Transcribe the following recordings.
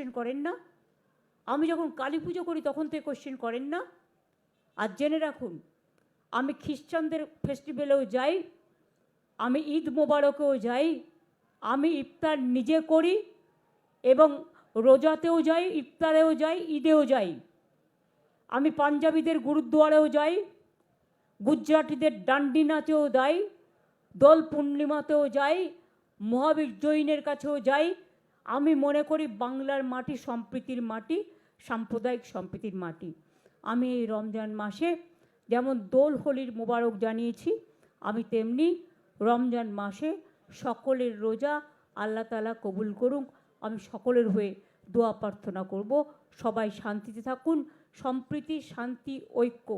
Question করেন না। আমি যখন কালী পুজো করি তখন থেকে কোশ্চেন করেন না। আর জেনে রাখুন, আমি খ্রিস্টানদের ফেস্টিভ্যালেও যাই, আমি ঈদ মোবারকেও যাই, আমি ইফতার নিজে করি এবং রোজাতেও যাই, ইফতারেও যাই, ঈদেও যাই। আমি পাঞ্জাবিদের গুরুদ্বারেও যাই, গুজরাটিদের ডান্ডি নাচেও যাই, দোল পূর্ণিমাতেও যাই, মহাবীর জৈনের কাছেও যাই আমি মনে করি বাংলার মাটি সম্প্রীতির মাটি সাম্প্রদায়িক সম্প্রীতির মাটি। আমি এই রমজান মাসে যেমন দোল হোলির মোবারক জানিয়েছি আমি তেমনি রমজান মাসে সকলের রোজা আল্লাহ তালা কবুল করুক। আমি সকলের হয়ে দোয়া প্রার্থনা করব। সবাই শান্তিতে থাকুন। সম্প্রীতি শান্তি ঐক্য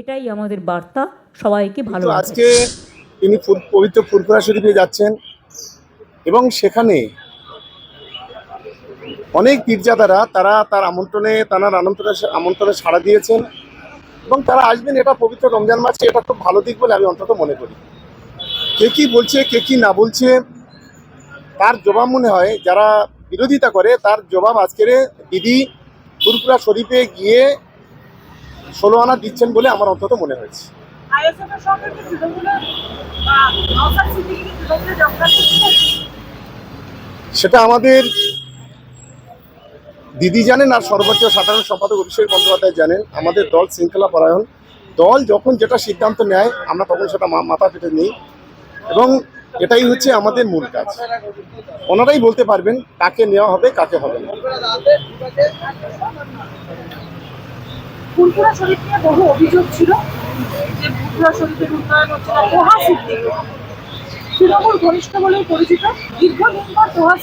এটাই আমাদের বার্তা। সবাইকে ভালো আজকে তিনি পবিত্র ফুরফুরা শরীফে যাচ্ছেন এবং সেখানে অনেক পীরজাদারা তারা তার আমন্ত্রণে তার আমন্ত্রণে আমন্ত্রণে সাড়া দিয়েছেন এবং তারা আসবেন এটা পবিত্র রমজান মাসে এটা খুব ভালো দিক বলে আমি অন্তত মনে করি। কে কি বলছে কে কি না বলছে তার জবাব মনে হয় যারা বিরোধিতা করে তার জবাব আজকের দিদি ফুরফুরা শরীফে গিয়ে ষোলো আনা দিচ্ছেন বলে আমার অন্তত মনে হয়েছে। সেটা সঙ্গে কি তৃণমূলের বা নওসাদ সিদ্দিকী কি তৃণমূলের যোগদান করতে সেটা আমাদের দিদি জানেন আর সর্বোচ্চ সাধারণ সম্পাদক অভিষেক বন্দ্যোপাধ্যায় জানেন, আমাদের দল শৃঙ্খলা পরায়ণ। দল যখন যেটা সিদ্ধান্ত নেয়, আমরা তখন সেটা মাথা পেতে নিই। এবং এটাই হচ্ছে আমাদের মূল কাজ। ওনারাই বলতে পারবেন কাকে নেওয়া হবে, কাকে হবে না। তৃণমূল ঘনিষ্ঠ পরিচিত, দীর্ঘদিন পর তোহা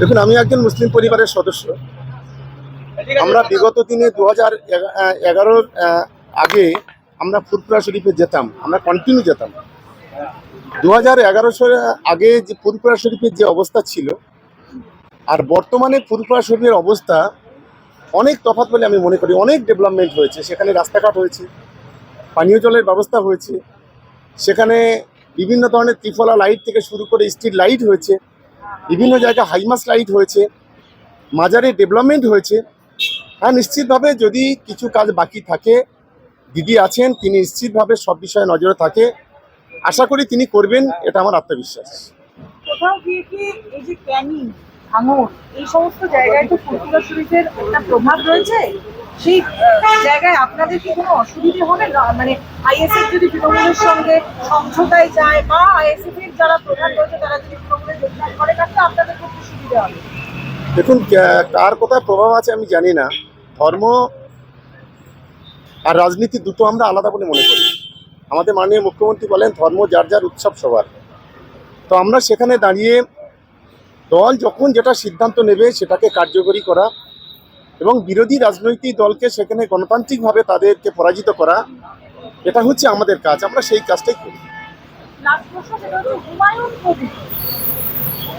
দেখুন, আমি একজন মুসলিম পরিবারের সদস্য। আমরা বিগত দিনে দু হাজার এগারোর আগে আমরা ফুরপুরা শরীফে যেতাম, আমরা কন্টিনিউ যেতাম। দু হাজার এগারো আগে যে ফুরপুরা শরীফের যে অবস্থা ছিল, আর বর্তমানে ফুরপুরা শরীফের অবস্থা অনেক তফাৎ বলে আমি মনে করি। অনেক ডেভেলপমেন্ট হয়েছে, সেখানে রাস্তাঘাট হয়েছে, পানীয় জলের ব্যবস্থা হয়েছে, সেখানে বিভিন্ন ধরনের ত্রিফলা লাইট থেকে শুরু করে স্ট্রিট লাইট হয়েছে, বিভিন্ন জায়গায় হাইমাস লাইট হয়েছে, মাজারে ডেভেলপমেন্ট হয়েছে। হ্যাঁ নিশ্চিতভাবে যদি কিছু কাজ বাকি থাকে, দিদি আছেন, তিনি নিশ্চিতভাবে সব বিষয়ে নজরে থাকে। আশা করি তিনি করবেন, এটা আমার আত্মবিশ্বাস। কোথাও গিয়ে কি এই যে ক্যানিং এই সমস্ত জায়গায় তো প্রভাব রয়েছে? সেই জায়গায় আপনাদের কি কোনো অসুবিধে হবে? মানে আইএসএফ যদি তৃণমূলের সঙ্গে সমঝোতায় যায় বা আইএসএফ এর যারা প্রধান রয়েছে, তারা যদি তৃণমূলের যোগদান করে আপনাদের সুবিধা হবে। দেখুন কার কোথায় প্রভাব আছে আমি জানি না। ধর্ম আর রাজনীতি দুটো আমরা আলাদা বলে মনে করি। আমাদের মাননীয় মুখ্যমন্ত্রী বলেন, ধর্ম যার যার উৎসব সবার। তো আমরা সেখানে দাঁড়িয়ে দল যখন যেটা সিদ্ধান্ত নেবে, সেটাকে কার্যকরী করা এবং বিরোধী রাজনৈতিক দলকে সেখানে গণতান্ত্রিকভাবে তাদেরকে পরাজিত করা এটা হচ্ছে আমাদের কাজ আমরা সেই কাজটাই করি। লাস্ট প্রশ্ন সেটা হচ্ছে হুমায়ুন কবির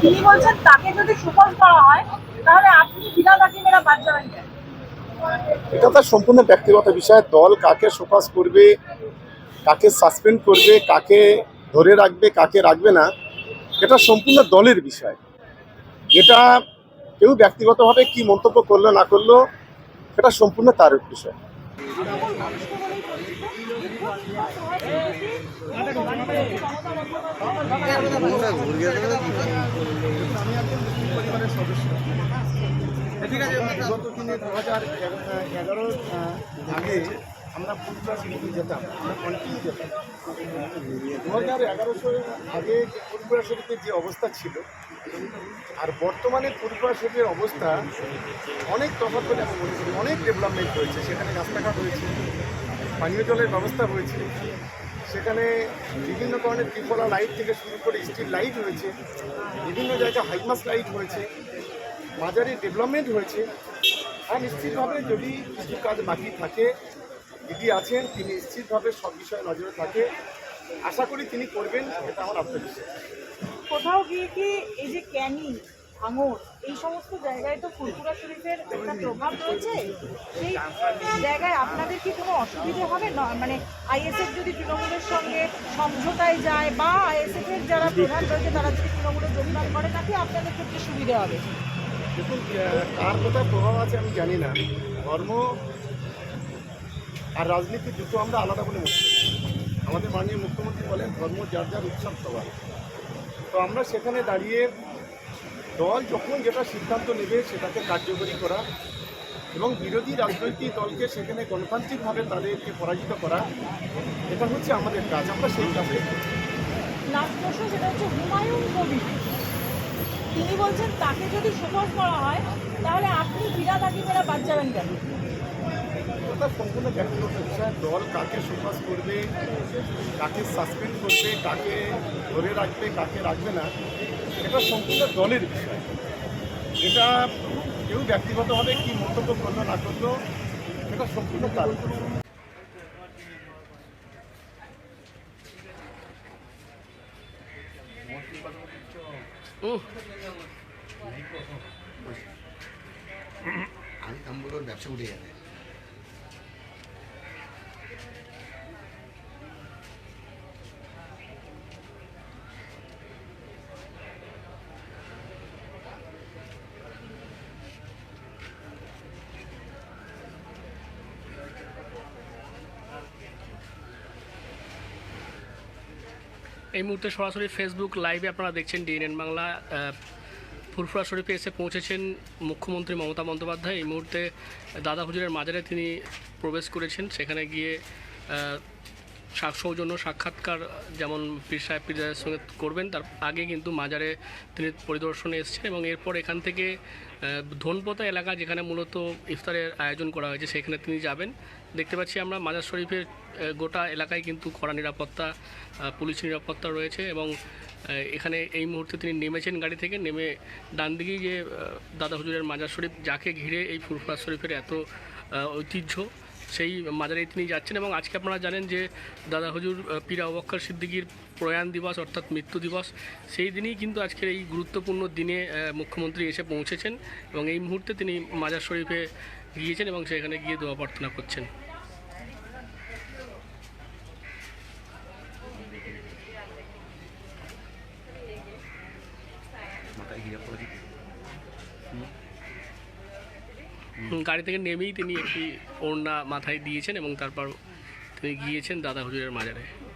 তিনি বলছেন তাকে যদি সুফল করা হয় তাহলে আপনি বিনা তাকে বাদ যাবেন এটা তার সম্পূর্ণ ব্যক্তিগত বিষয় দল কাকে সোপাস করবে কাকে সাসপেন্ড করবে কাকে ধরে রাখবে কাকে রাখবে না এটা সম্পূর্ণ দলের বিষয়। এটা কেউ ব্যক্তিগতভাবে কি মন্তব্য করল না করল সেটা সম্পূর্ণ তার বিষয় বিগত দিনে দু হাজার এগারোর আগে আমরা ফুটবল শরীফে যেতাম। আমরা কন্টিনিউ যেতাম। দু হাজার এগারোশো আগে যে ফুটবল শরীফের যে অবস্থা ছিল, আর বর্তমানে ফুটবল শরীফের অবস্থা, অনেক তফাৎ বলে আমি মনে করি অনেক ডেভেলপমেন্ট হয়েছে। সেখানে রাস্তাঘাট হয়েছে, পানীয় জলের ব্যবস্থা হয়েছে, সেখানে বিভিন্ন ধরনের ত্রিফলা লাইট থেকে শুরু করে স্ট্রিট লাইট হয়েছে, বিভিন্ন জায়গায় হাইমাস লাইট হয়েছে মাঝারি ডেভেলপমেন্ট হয়েছে। আর নিশ্চিতভাবে যদি কিছু কাজ বাকি থাকে দিদি আছেন তিনি নিশ্চিতভাবে সব বিষয়ে নজরে থাকে। আশা করি তিনি করবেন এটা আমার আত্মবিশ্বাস। কোথাও গিয়ে কি এই যে ক্যানিং ভাঙড় এই সমস্ত জায়গায় তো ফুরফুরা শরীফের একটা প্রভাব রয়েছে? সেই জায়গায় আপনাদের কি কোনো অসুবিধে হবে? না মানে আইএসএফ যদি তৃণমূলের সঙ্গে সমঝোতায় যায় বা আইএসএফ এর যারা প্রধান রয়েছে তারা যদি তৃণমূলের যোগদান করে নাকি আপনাদের ক্ষেত্রে সুবিধে হবে। দেখুন কার কোথায় প্রভাব আছে আমি জানি না। ধর্ম আর রাজনীতি দুটো আমরা আলাদা বলে মনে করি। আমাদের মাননীয় মুখ্যমন্ত্রী বলেন, ধর্ম যার যার উৎসব সবার। তো আমরা সেখানে দাঁড়িয়ে দল যখন যেটা সিদ্ধান্ত নেবে সেটাকে কার্যকরী করা এবং বিরোধী রাজনৈতিক দলকে সেখানে গণতান্ত্রিকভাবে তাদেরকে পরাজিত করা, এটা হচ্ছে আমাদের কাজ। আমরা সেই কাজে লাস্ট প্রশ্ন সেটা হচ্ছে হুমায়ুন কবির তিনি বলছেন, তাকে যদি সুপার করা হয়, তাহলে আপনি ফিরাদ হাকিমেরা বাদ যাবেন কেন? ওটা সম্পূর্ণ ব্যক্তিগত বিষয় দল কাকে সুপাস করবে কাকে সাসপেন্ড করবে কাকে ধরে রাখবে কাকে রাখবে না এটা সম্পূর্ণ দলের বিষয়। এটা কেউ ব্যক্তিগতভাবে কি মন্তব্য করল না করল এটা সম্পূর্ণ তার। আমি আমগুলোর ব্যবসা উঠে যাবে। এই মুহূর্তে সরাসরি ফেসবুক লাইভে আপনারা দেখছেন ডিএনএন বাংলা ফুরফুরা শরীফে এসে পৌঁছেছেন মুখ্যমন্ত্রী মমতা বন্দ্যোপাধ্যায়। এই মুহূর্তে দাদা হুজুরের মাজারে তিনি প্রবেশ করেছেন। সেখানে গিয়ে সৌজন্য সাক্ষাৎকার যেমন পীর সাহেব পীরজাদের সঙ্গে করবেন, তার আগে কিন্তু মাজারে তিনি পরিদর্শনে এসেছেন এবং এরপর এখান থেকে ধনপোতা এলাকা যেখানে মূলত ইফতারের আয়োজন করা হয়েছে, সেখানে তিনি যাবেন। দেখতে পাচ্ছি আমরা মাজার শরীফের গোটা এলাকায় কিন্তু কড়া নিরাপত্তা পুলিশ নিরাপত্তা রয়েছে এবং এখানে এই মুহূর্তে তিনি নেমেছেন গাড়ি থেকে, নেমে ডান দিকেই যে দাদা হুজুরের মাজার শরীফ, যাকে ঘিরে এই ফুরফুরা শরীফের এত ঐতিহ্য, সেই মাজারে তিনি যাচ্ছেন এবং আজকে আপনারা জানেন যে, দাদা হুজুর পীর আবক্কর সিদ্দিকীর প্রয়াণ দিবস অর্থাৎ মৃত্যু দিবস, সেই দিনই কিন্তু আজকের এই গুরুত্বপূর্ণ দিনে মুখ্যমন্ত্রী এসে পৌঁছেছেন এবং এই মুহূর্তে তিনি মাজার শরীফে গিয়েছেন এবং সেখানে গিয়ে দোয়া প্রার্থনা করছেন মাথায় ঘিরে পড়ে দিতে হুম, গাড়ি থেকে নেমেই তিনি একটি ওড়না মাথায় দিয়েছেন এবং তারপর তিনি গিয়েছেন দাদা হুজুরের মাজারে।